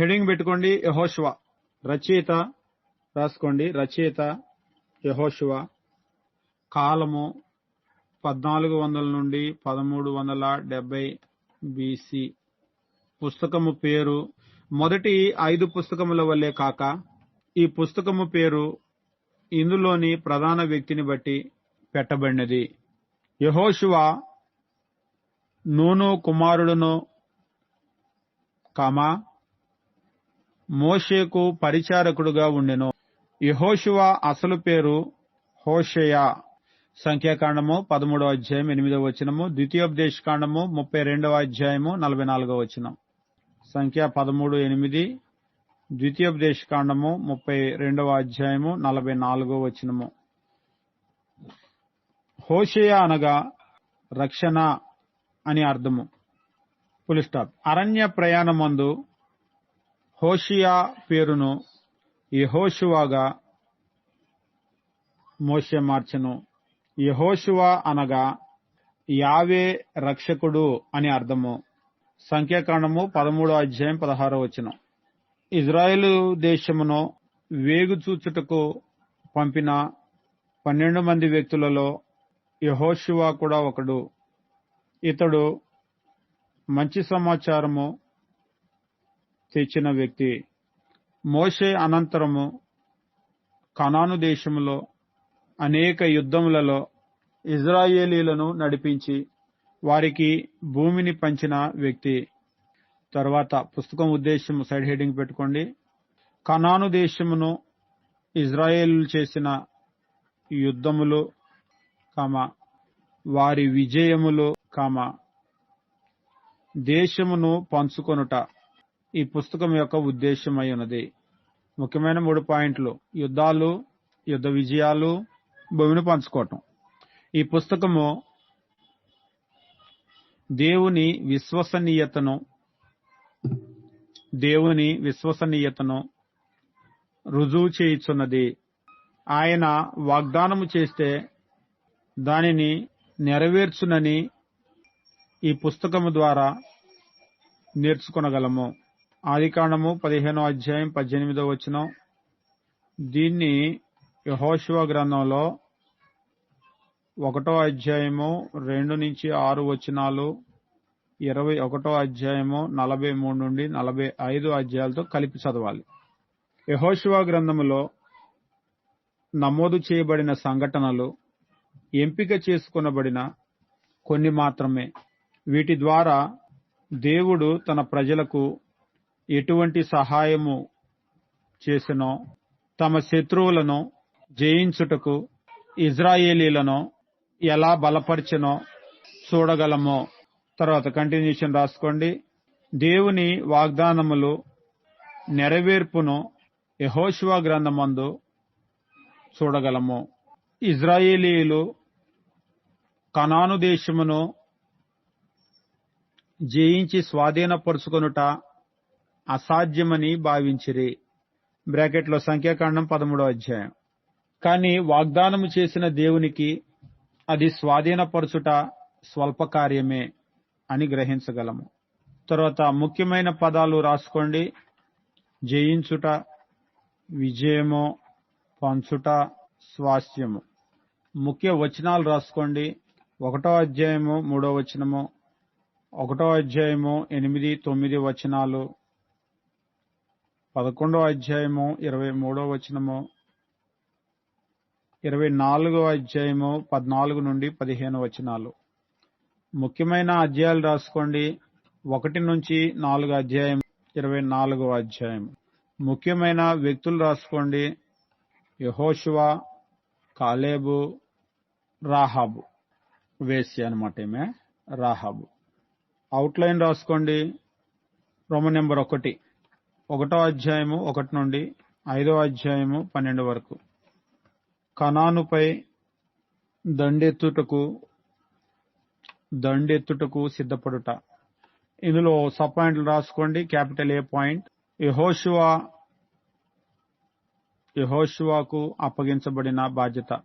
Heading పెట్టుకోండి యహోశివ రచయిత రాసుకోండి రచయిత యహోశివ కాలము పద్నాలుగు వందల నుండి పదమూడు వందల డెబ్బై బీసీ పుస్తకము పేరు మొదటి ఐదు పుస్తకముల వల్లే కాక ఈ పుస్తకము పేరు ఇందులోని ప్రధాన వ్యక్తిని బట్టి పెట్టబడినది. యహోశివ నూను కుమారుడును కామా మోషేకు పరిచారకుడుగా ఉండెను. యహోశివ అసలు పేరు హోషయ. సంఖ్యాకాండము పదమూడవ అధ్యాయం ఎనిమిదవ వచనము ద్వితీయోపదేశ కాండము ముప్పై రెండవ అధ్యాయము నలభై నాలుగవ వచనం. సంఖ్య పదమూడు ఎనిమిది ద్వితీయోపదేశ కాండము ముప్పై రెండవ అధ్యాయము నలభై నాలుగవ వచనము. హోషయ అనగా రక్షణ అని అర్థము. పులిస్టాప్ అరణ్య ప్రయాణమందు హోషియా పేరును యహోషువాగా మోషే మార్చెను. యహోషువా అనగా యావే రక్షకుడు అని అర్థము. సంఖ్యాకాండము పదమూడో అధ్యాయం పదహారో వచనం. ఇజ్రాయేలు దేశమును వేగు చూచుటకు పంపిన పన్నెండు మంది వ్యక్తులలో యహోషువా కూడా ఒకడు. ఇతడు మంచి సమాచారము తెచ్చిన వ్యక్తి మోషే అనంతరము కనాను దేశములో అనేక యుద్ధములలో ఇజ్రాయేలీలను నడిపించి వారికి భూమిని పంచిన వ్యక్తి. తర్వాత పుస్తకం ఉద్దేశం సైడ్ హెడింగ్ పెట్టుకోండి. కనాను దేశమును ఇజ్రాయేల్ చేసిన యుద్ధములు కామ వారి విజయములు కామ దేశమును పంచుకొనుట. ఈ పుస్తకం యొక్క ఉద్దేశమై ఉన్నది. ముఖ్యమైన మూడు పాయింట్లు. యుద్ధాలు యుద్ధ విజయాలు భూమిని పంచుకోవటం. ఈ పుస్తకము దేవుని విశ్వసనీయతను దేవుని విశ్వసనీయతను రుజువు చేయుచున్నది. ఆయన వాగ్దానము చేస్తే దానిని నెరవేర్చునని ఈ పుస్తకము ద్వారా నేర్చుకొనగలము. ఆదికాండము పదిహేనో అధ్యాయం పద్దెనిమిదో వచనం. దీన్ని యహోశివ గ్రంథంలో ఒకటో అధ్యాయము రెండు నుంచి ఆరు వచనాలు ఇరవై ఒకటో అధ్యాయము నలభై మూడు నుండి నలభై ఐదు అధ్యాయాలతో కలిపి చదవాలి. యహోశివ గ్రంథములో నమోదు చేయబడిన సంఘటనలు ఎంపిక చేసుకొనబడిన కొన్ని మాత్రమే. వీటి ద్వారా దేవుడు తన ప్రజలకు ఎటువంటి సహాయము చేసినో తమ శత్రువులను జయించుటకు ఇజ్రాయేలీలను ఎలా బలపరిచినో చూడగలమో. తర్వాత కంటిన్యూషన్ రాసుకోండి. దేవుని వాగ్దానములు నెరవేర్పును యహోశివా గ్రంథమందు చూడగలము. ఇజ్రాయేలీలు కనాను దేశమును జయించి స్వాధీనపరుచుకొనుట అసాధ్యమని భావించిరి. బ్రాకెట్లో సంఖ్యాకాండం పదమూడో అధ్యాయం. కానీ వాగ్దానము చేసిన దేవునికి అది స్వాధీనపరచుట స్వల్ప కార్యమే అని గ్రహించగలము. తర్వాత ముఖ్యమైన పదాలు రాసుకోండి. జయించుట విజయము పంచుట స్వాస్థ్యము. ముఖ్య వచనాలు రాసుకోండి. ఒకటో అధ్యాయము మూడో వచనము ఒకటో అధ్యాయము ఎనిమిది తొమ్మిది వచనాలు పదకొండో అధ్యాయము ఇరవై మూడో వచనము ఇరవై నాలుగో అధ్యాయము పద్నాలుగు నుండి పదిహేను వచనాలు. ముఖ్యమైన అధ్యాయాలు రాసుకోండి. ఒకటి నుంచి నాలుగు అధ్యాయం ఇరవై నాలుగో అధ్యాయం ముఖ్యమైన వ్యక్తులు రాసుకోండి. యహోశువ కాలేబు రాహాబు. వేసి అనమాట ఈమె రాహాబు. అవుట్లైన్ రాసుకోండి. రోమన్ నెంబర్ ఒకటి. ఒకటో అధ్యాయము ఒకటి నుండి ఐదో అధ్యాయము పన్నెండు వరకు. కనానుపై దండెత్తుటకు దండెత్తుటకు సిద్ధపడుట. ఇందులో సబ్ పాయింట్లు రాసుకోండి. క్యాపిటల్ ఏ పాయింట్? యహోశువా యహోశువాకు అప్పగించబడిన బాధ్యత.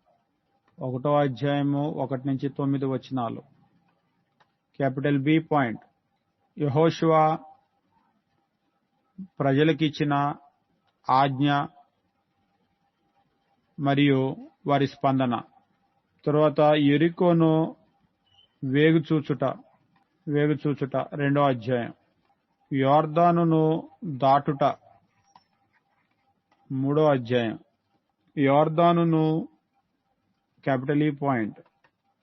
ఒకటో అధ్యాయము ఒకటి నుంచి తొమ్మిది వచనాలు. Capital B point. యహోశువా ప్రజలకిచ్చిన ఆజ్ఞ మరియు వారి స్పందన. తరువాత ఎరికోను వేగుచూచుట వేగుచూచుట రెండో అధ్యాయం. యోర్దానును దాటుట మూడో అధ్యాయం. యోర్దానును క్యాపిటల్ ఈ పాయింట్.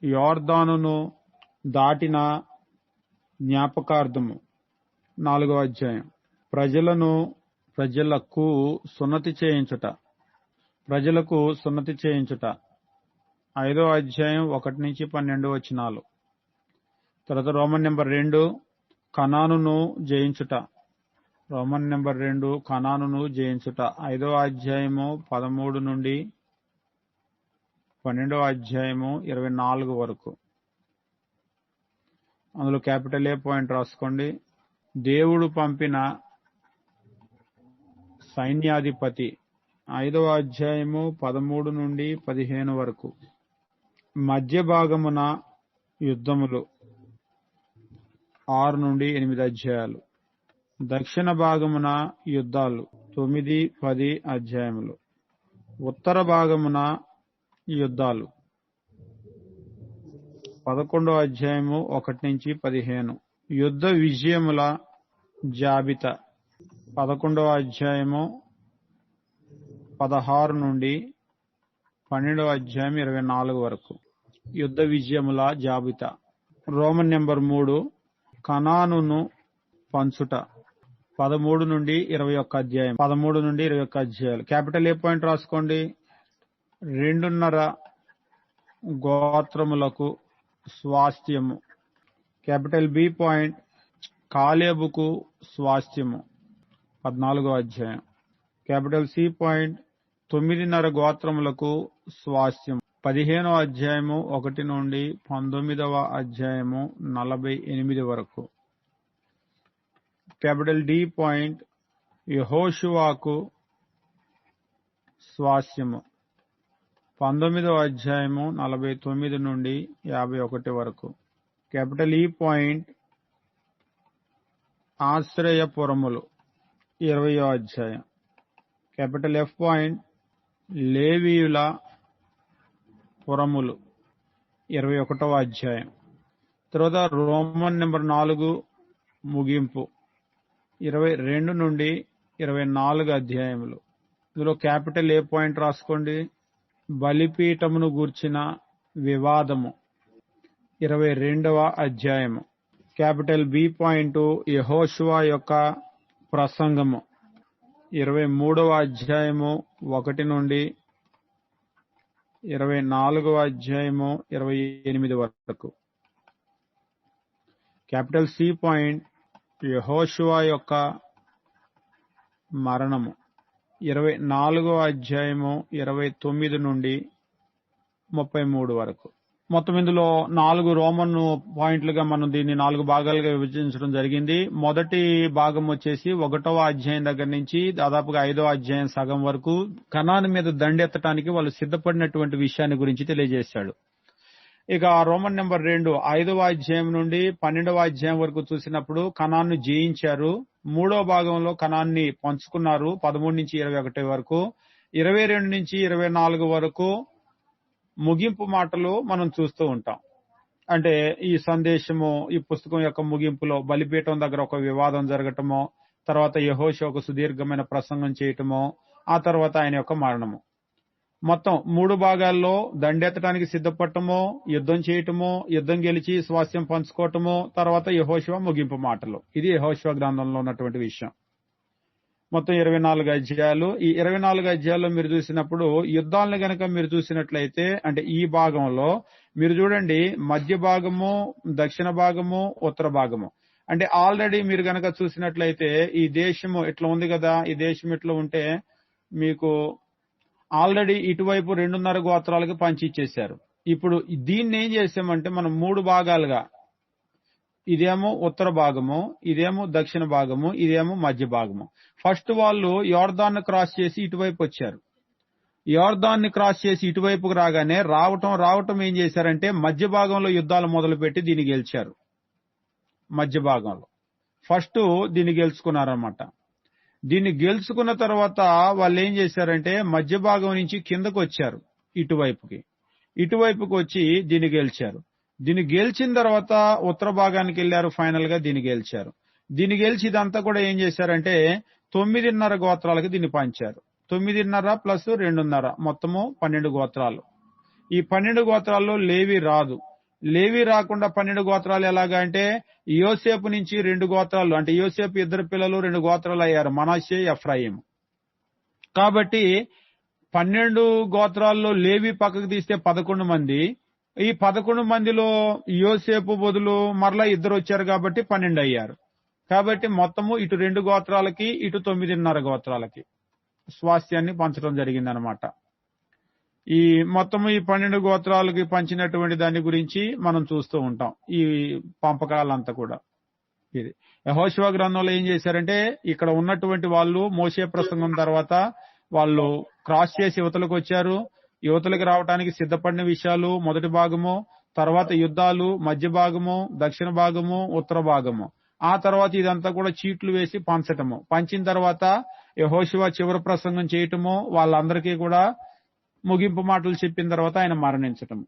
యోర్దానును దాటిన జ్ఞాపకార్థము. నాలుగో అధ్యాయం. ప్రజలను ప్రజలకు సున్నతి చేయించుట. ప్రజలకు సున్నతి చేయించుట. ఐదో అధ్యాయం ఒకటి నుంచి పన్నెండు వచనాలు. తర్వాత రోమన్ నెంబర్ రెండు కణానును జయించుట. రోమన్ నెంబర్ రెండు కణానును జయించుట. ఐదో అధ్యాయము పదమూడు నుండి పన్నెండో అధ్యాయము ఇరవై నాలుగు వరకు. అందులో క్యాపిటల్ ఏ పాయింట్ రాసుకోండి. దేవుడు పంపిన సైన్యాధిపతి. ఐదవ అధ్యాయము పదమూడు నుండి పదిహేను వరకు. మధ్య భాగమున యుద్ధములు. ఆరు నుండి ఎనిమిది అధ్యాయాలు. దక్షిణ భాగమున యుద్ధాలు. తొమ్మిది పది అధ్యాయములు. ఉత్తర భాగమున యుద్ధాలు. పదకొండో అధ్యాయము ఒకటి నుంచి పదిహేను. యుద్ధ విజయముల జాబితా. పదకొండవ అధ్యాయము పదహారు నుండి పన్నెండవ అధ్యాయం ఇరవై నాలుగు వరకు. యుద్ధ విజయముల జాబితా. రోమన్ నెంబర్ మూడు కనానును పంచుట. పదమూడు నుండి ఇరవై ఒక్క అధ్యాయం. పదమూడు నుండి ఇరవై ఒక్క అధ్యాయాలు. క్యాపిటల్ ఏ పాయింట్ రాసుకోండి? రెండున్నర గోత్రములకు స్వాస్థ్యము. క్యాపిటల్ బి పాయింట్ కాలేబుకు స్వాస్థ్యము. పద్నాలుగో అధ్యాయం. క్యాపిటల్ సి పాయింట్ తొమ్మిదిన్నర గోత్రములకు స్వాస్థ్యం. పదిహేనో అధ్యాయము ఒకటి నుండి పంతొమ్మిదవ అధ్యాయము నలభై ఎనిమిది వరకు. క్యాపిటల్ డి పాయింట్ యహోషువాకు స్వాస్యము పంతొమ్మిదవ అధ్యాయము నలభై తొమ్మిది నుండి యాభై ఒకటి వరకు. క్యాపిటల్ ఈ పాయింట్ ఆశ్రయపురములు. ఇరవయో అధ్యాయం. క్యాపిటల్ ఎఫ్ పాయింట్ లేవీయుల పురములు. ఇరవై ఒకటవ అధ్యాయం. తర్వాత రోమన్ నెంబర్ నాలుగు ముగింపు. ఇరవై రెండు నుండి ఇరవై నాలుగు అధ్యాయములు. ఇందులో క్యాపిటల్ ఏ పాయింట్ రాసుకోండి? బలిపీఠమును గూర్చిన వివాదము. ఇరవై రెండవ అధ్యాయము. క్యాపిటల్ బి పాయింట్ యహోషువా యొక్క ప్రసంగము. ఇరవై మూడవ అధ్యాయము ఒకటి నుండి ఇరవై నాలుగవ అధ్యాయము ఇరవై ఎనిమిది వరకు. క్యాపిటల్ సి పాయింట్ యహోషువా యొక్క మరణము. ఇరవై నాలుగవ అధ్యాయము ఇరవై తొమ్మిది నుండి ముప్పై మూడు వరకు. మొత్తం ఇందులో నాలుగు రోమన్ పాయింట్లుగా మనం దీన్ని నాలుగు భాగాలుగా విభజించడం జరిగింది. మొదటి భాగం వచ్చేసి ఒకటవ అధ్యాయం దగ్గర నుంచి దాదాపుగా ఐదవ అధ్యాయం సగం వరకు కణాన్ని మీద దండెత్తడానికి వాళ్ళు సిద్ధపడినటువంటి విషయాన్ని గురించి తెలియజేశాడు. ఇక రోమన్ నెంబర్ రెండు ఐదవ అధ్యాయం నుండి పన్నెండవ అధ్యాయం వరకు చూసినప్పుడు కణాన్ని జయించారు. మూడో భాగంలో కణాన్ని పంచుకున్నారు పదమూడు నుంచి ఇరవై ఒకటి వరకు. ఇరవై రెండు నుంచి ఇరవై నాలుగు వరకు ముగింపు మాటలు మనం చూస్తూ ఉంటాం. అంటే ఈ సందేశము ఈ పుస్తకం యొక్క ముగింపులో బలిపీఠం దగ్గర ఒక వివాదం జరగటము తర్వాత యహోష ఒక సుదీర్ఘమైన ప్రసంగం చేయటము ఆ తర్వాత ఆయన యొక్క మరణము. మొత్తం మూడు భాగాల్లో దండెత్తడానికి సిద్ధపడటము యుద్ధం చేయటము యుద్ధం గెలిచి స్వాస్యం పంచుకోవటము తర్వాత యహోశివ ముగింపు మాటలు. ఇది యహోశివ గ్రంథంలో ఉన్నటువంటి విషయం. మొత్తం ఇరవై నాలుగు అధ్యాయాలు. ఈ ఇరవై నాలుగు అధ్యాయాల్లో మీరు చూసినప్పుడు యుద్ధాలను గనక మీరు చూసినట్లయితే అంటే ఈ భాగంలో మీరు చూడండి మధ్య భాగము దక్షిణ భాగము ఉత్తర భాగము. అంటే ఆల్రెడీ మీరు గనక చూసినట్లయితే ఈ దేశము ఇట్లా ఉంది కదా? ఈ దేశం ఇట్లా ఉంటే మీకు ఆల్రెడీ ఇటువైపు రెండున్నర గోత్రాలకు పంచి ఇచ్చేశారు. ఇప్పుడు దీన్ని ఏం చేసామంటే మనం మూడు భాగాలుగా ఇదేమో ఉత్తర భాగము ఇదేమో దక్షిణ భాగము ఇదేమో మధ్య భాగము. ఫస్ట్ వాళ్ళు యోర్దాన్ క్రాస్ చేసి ఇటువైపు వచ్చారు. యోర్దాన్ని క్రాస్ చేసి ఇటువైపుకు రాగానే రావటం రావటం ఏం చేశారంటే మధ్య భాగంలో యుద్ధాలు మొదలుపెట్టి దీన్ని గెలిచారు. మధ్య భాగంలో. ఫస్ట్ దీన్ని గెలుచుకున్నారనమాట దీన్ని గెలుచుకున్న తర్వాత వాళ్ళు ఏం చేశారంటే మధ్య భాగం నుంచి కిందకు వచ్చారు ఇటువైపుకి. ఇటువైపుకి వచ్చి దీన్ని గెలిచారు. దీన్ని గెలిచిన తర్వాత ఉత్తర భాగానికి వెళ్ళారు ఫైనల్గా దీన్ని గెలిచారు. దీన్ని గెలిచి ఇదంతా కూడా ఏం చేశారంటే తొమ్మిదిన్నర గోత్రాలకి దీన్ని పంచారు. తొమ్మిదిన్నర ప్లస్ రెండున్నర మొత్తము పన్నెండు గోత్రాలు. ఈ పన్నెండు గోత్రాల్లో లేవి రాదు. లేవి రాకుండా పన్నెండు గోత్రాలు ఎలాగా అంటే యోసేపు నుంచి రెండు గోత్రాలు అంటే యోసేపు ఇద్దరు పిల్లలు రెండు గోత్రాలు అయ్యారు మనాషే ఎఫ్రాయిం కాబట్టి పన్నెండు గోత్రాల్లో లేవి పక్కకు తీస్తే పదకొండు మంది ఈ పదకొండు మందిలో యోసేపు బదులు మరలా ఇద్దరు వచ్చారు కాబట్టి పన్నెండు అయ్యారు. కాబట్టి మొత్తము ఇటు రెండు గోత్రాలకి ఇటు తొమ్మిదిన్నర గోత్రాలకి స్వాస్థ్యాన్ని పంచడం జరిగిందనమాట ఈ మొత్తము ఈ పన్నెండు గోత్రాలకి పంచినటువంటి దాని గురించి మనం చూస్తూ ఉంటాం. ఈ పంపకాలంతా కూడా. ఇది యహోశివ గ్రంథంలో ఏం చేశారంటే ఇక్కడ ఉన్నటువంటి వాళ్ళు మోసే ప్రసంగం తర్వాత వాళ్ళు క్రాస్ చేసి యువతలకు వచ్చారు. యువతలకు రావడానికి సిద్ధపడిన విషయాలు మొదటి భాగము తర్వాత యుద్ధాలు మధ్య భాగము దక్షిణ భాగము ఉత్తర భాగము. ఆ తర్వాత ఇదంతా కూడా చీట్లు వేసి పంచటము. పంచిన తర్వాత యహోశివ చివరి ప్రసంగం చేయటము వాళ్ళందరికీ కూడా ముగింపు మాటలు చెప్పిన తర్వాత ఆయన మరణించటం